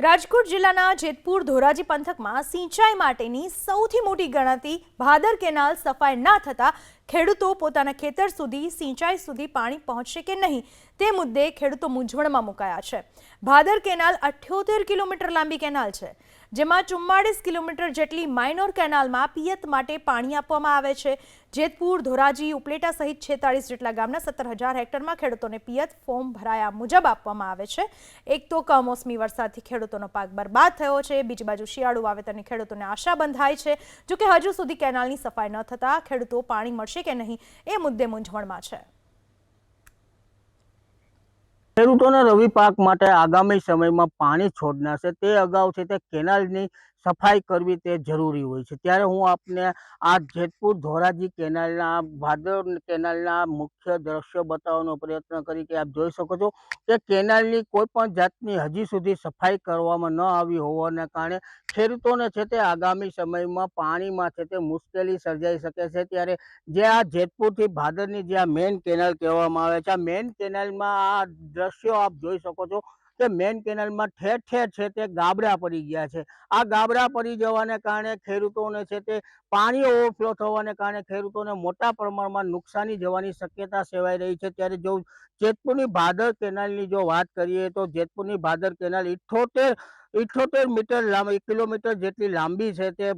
રાજકોટ જિલ્લાના જેતપુર ધોરાજી પંથકમાં સિંચાઈ માટેની સૌથી મોટી ગણાતી ભાદર કેનાલ સફાઈ ના થતાં ખેડૂતો પોતાના ખેતર સુધી, સિંચાઈ સુધી પાણી પહોંચશે કે નહીં તે મુદ્દે ખેડૂતો મૂંઝવણમાં મુકાયા છે. ભાદર કેનાલ અઠ્યોતેર કિલોમીટર લાંબી કેનાલ છે. જેમાં ચુમ્માળીસ કિલોમીટર જેટલી માઇનોર કેનાલમાં પિયત માટે પાણી આપવામાં આવે છે. જેતપુર, ધોરાજી, ઉપલેટા સહિત છેતાળીસ જેટલા ગામના સત્તર હજાર હેક્ટરમાં ખેડૂતોને પિયત ફોર્મ ભરાયા મુજબ આપવામાં આવે છે. એક તો કમોસમી વરસાદથી ખેડૂતોનો પાક બરબાદ થયો છે. બીજી બાજુ શિયાળુ વાવેતરની ખેડૂતોને આશા બંધાય છે. જોકે હજુ સુધી કેનાલની સફાઈ ન થતાં ખેડૂતો પાણી મળશે કે નહીં એ મુદ્દે મૂંઝવણમાં છે. ખેડૂતોને રવિ પાક માટે આગામી સમયમાં પાણી છોડના છે. તે અગાઉ છે તે કેનાલની સફાઈ કરવી તે જરૂરી હોય છે. ત્યારે હું આપને આ જેતપુર ધોરાજી કેનાલના, ભાદર કેનાલના મુખ્ય દ્રશ્યો બતાવવાનો પ્રયત્ન કરી કે આપ જોઈ શકો છો કે કેનાલની કોઈ પણ જાતની હજી સુધી સફાઈ કરવામાં ન આવી હોવાના કારણે ખેડૂતોને છે તે આગામી સમયમાં પાણીમાં છે તે મુશ્કેલી સર્જાઈ શકે છે. ત્યારે જે આ જેતપુરથી ભાદરની જે આ મેઇન કેનાલ કહેવામાં આવે છે. આ મેઇન કેનાલમાં આ દ્રશ્યો આપ જોઈ શકો છો કે મેઇન કેનાલમાં ઠેર ઠેર છે તે ગાબડા પડી ગયા છે. આ ગાબડા પડી જવાને કારણે ખેડૂતોને છે તે પાણી ઓવરફ્લો થવાને કારણે ખેડૂતોને મોટા પ્રમાણમાં નુકસાની જવાની શક્યતા સેવાઈ રહી છે. ત્યારે જો જેતપુરની ભાદર કેનાલની જો વાત કરીએ તો જેતપુરની ભાદર કેનાલ ઇઠોતેર ઇઠોતેર મીટર લાંબી, કિલોમીટર જેટલી લાંબી છે તે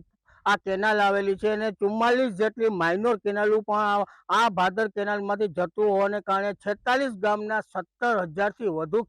આ કેનાલ આવેલી છે અને ચુમ્માલીસ જેટલી માઇનોર કેનાલો પણ આ- ભાદર કેનાલમાંથી જતું હોવાને કારણે છેતાલીસ ગામના સત્તર હજારથી વધુ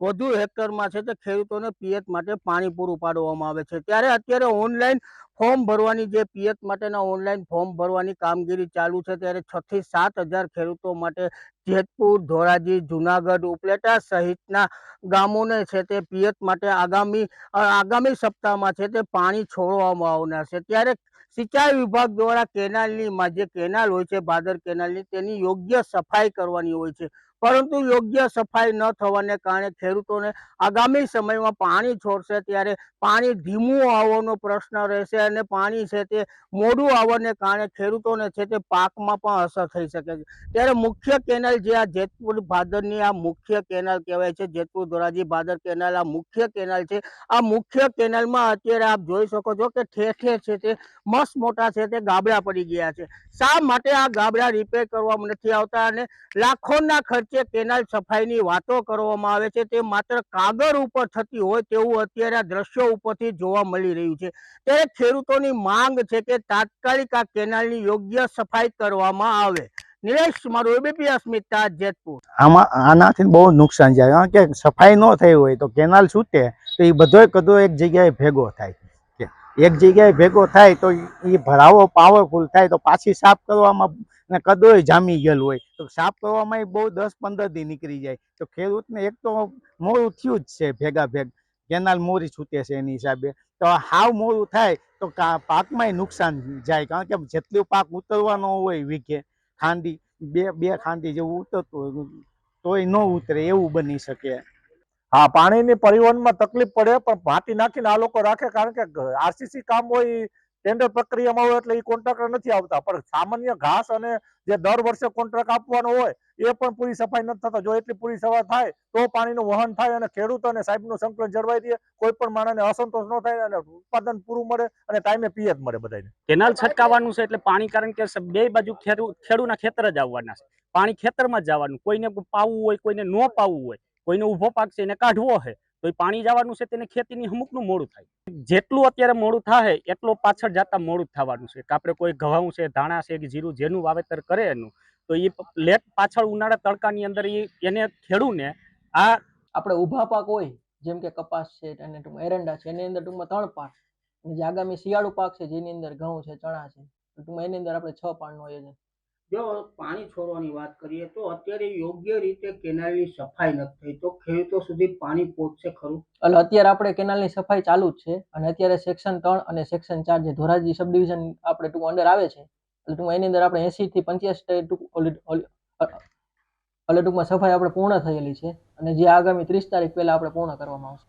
વધુ હેક્ટરમાં છે તે ખેડૂતોને પિયત માટે પાણી પૂરું પાડવામાં આવે છે. ત્યારે અત્યારે ઓનલાઈન ફોર્મ ભરવાની જે પિયત માટેના ઓનલાઈન ફોર્મ ભરવાની કામગીરી ચાલુ છે, ત્યારે છ થી સાત હજાર ખેડૂતો માટે જેતપુર, ધોરાજી, જુનાગઢ ઉપલેટા સહિતના ગામોને છે તે પિયત માટે આગામી આગામી સપ્તાહમાં છે તે પાણી છોડવામાં આવનાર છે. ત્યારે સિંચાઈ વિભાગ દ્વારા કેનાલની જે કેનાલ હોય છે, ભાદર કેનાલની, તેની યોગ્ય સફાઈ કરવાની હોય છે. પરંતુ યોગ્ય સફાઈ ન થવાને કારણે ખેડૂતોને આગામી સમયમાં પાણી છોડશે ત્યારે પાણી ધીમું આવવાનો પ્રશ્ન રહેશે અને પાણી છે તે મોડું આવવાને કારણે ખેડૂતોને છે તે પાકમાં પણ અસર થઈ શકે છે. ત્યારે મુખ્ય કેનાલ જે આ જેતપુર ભાદરની આ મુખ્ય કેનાલ કહેવાય છે, જેતપુર ધોરાજી ભાદર કેનાલ આ મુખ્ય કેનાલ છે. આ મુખ્ય કેનાલમાં અત્યારે આપ જોઈ શકો છો કે ઠેર ઠેર છે તે મસ્ત મોટા છે તે ગાબડા પડી ગયા છે. શા માટે આ ગાબડા રિપેર કરવામાં નથી આવતા અને લાખોના ખર્ચે કેનાલ સફાઈની વાતો કરવામાં આવે છે તે માત્ર કાગળ ઉપર થતી હોય તેવું અત્યારે આ દ્રશ્યો ઉપરથી જોવા મળી રહ્યું છે. ત્યારે ખેડૂતોની માંગ છે કે તાત્કાલિક આ કેનાલની યોગ્ય સફાઈ કરવામાં આવે. નિલેશ, મારું એબીપી અસ્મિતા, જેતપુર. આમાં આનાથી બહુ નુકસાન કારણ કે સફાઈ ન થઈ હોય તો કેનાલ છૂટે તો એ બધોય કદો એક જગ્યાએ ભેગો થાય. એક જગ્યાએ ભેગો થાય તો એ ભરાવો પાવરફુલ થાય તો પાછી સાફ કરવામાં ને કદોય જામી ગયેલું હોય. તો સાફ કરવામાં બહુ દસ પંદર દી નીકળી જાય. તો ખેડૂતને એક તો મોડું થયું જ છે ભેગા ભેગ. કેનાલ મોરી છૂટે છે એની હિસાબે. તો હાવ મોડું થાય તો પાકમાંય નુકસાન જાય. કારણ કે જેટલું પાક ઉતરવાનો હોય વીઘે ખાંડી, બે બે ખાંડી જેવું ઉતરતું હોય, તોય ન ઉતરે એવું બની શકે. હા, પાણીની પરિવહનમાં તકલીફ પડે, પણ માટી નાખીને આ લોકો રાખે કારણ કે આરસીસી કામ હોય ટેન્ડર પ્રક્રિયામાં હોય એટલે એ કોન્ટ્રાક્ટર નથી આવતા. પણ સામાન્ય ઘાસ અને જે દર વર્ષે કોન્ટ્રાક્ટ આપવાનો હોય, એ પણ પૂરી સફાઈ નથી થતા. જો એટલી પૂરી સફાઈ થાય, તો પાણીનું વહન થાય અને ખેડૂતોને સાહેબનું સંકલન જળવાઈ રહે કોઈ પણ માણસને અસંતોષ ન થાય અને ઉત્પાદન પૂરું મળે અને ટાઈમે પિયત મળે બધાને કેનાલ છટકાવવાનું છે એટલે પાણી કારણ કે બે બાજુ ખેડૂ ખેડૂના ખેતર જ આવવાના છે. પાણી ખેતરમાં જ જવાનું. કોઈને પાવું હોય, કોઈને ન પાવું હોય. કોઈને ઊભો પાક છે એને કાઢવો છે તો એ પાણી જવાનું છે તેને ખેતીની અમુકનું મોડું થાય. જેટલું અત્યારે મોડું થાય એટલું પાછળ જતા મોડું થવાનું છે. કે આપણે કોઈ ઘઉં છે, ધાણા છે, કે જીરું, જેનું વાવેતર કરે એનું, તો એ લેટ પાછળ ઉનાળા તડકાની અંદર એ એને ખેડૂને આ આપણે ઊભા પાક હોય, જેમ કે કપાસ છે, અને ટૂંકમાં એરંડા છે, એની અંદર ટૂંકમાં ત્રણ પાક. જે આગામી શિયાળુ પાક છે, જેની અંદર ઘઉં છે, ચણા છે ટૂંકમાં એની અંદર આપણે છ પાકનું આયોજન જો પાણી છોડવાની વાત કરીએ તો અત્યારે યોગ્ય રીતે કેનાલની સફાઈ નથી થઈ. તો ખેડૂતો સુધી પાણી પહોંચશે ખરું? એટલે અત્યારે આપણે કેનાલની સફાઈ ચાલુ જ છે અને અત્યારે સેક્શન ત્રણ અને સેક્શન ચાર જે ધોરાજી સબ ડિવિઝન આપણે ટૂંક અંડર આવે છે, એટલે ટૂંકમાં એની અંદર આપણે એસી થી પંચ્યાસી ટૂંક એટલે ટૂંકમાં સફાઈ આપણે પૂર્ણ થયેલી છે અને જે આગામી ત્રીસ તારીખ પહેલા આપણે પૂર્ણ કરવામાં આવશે.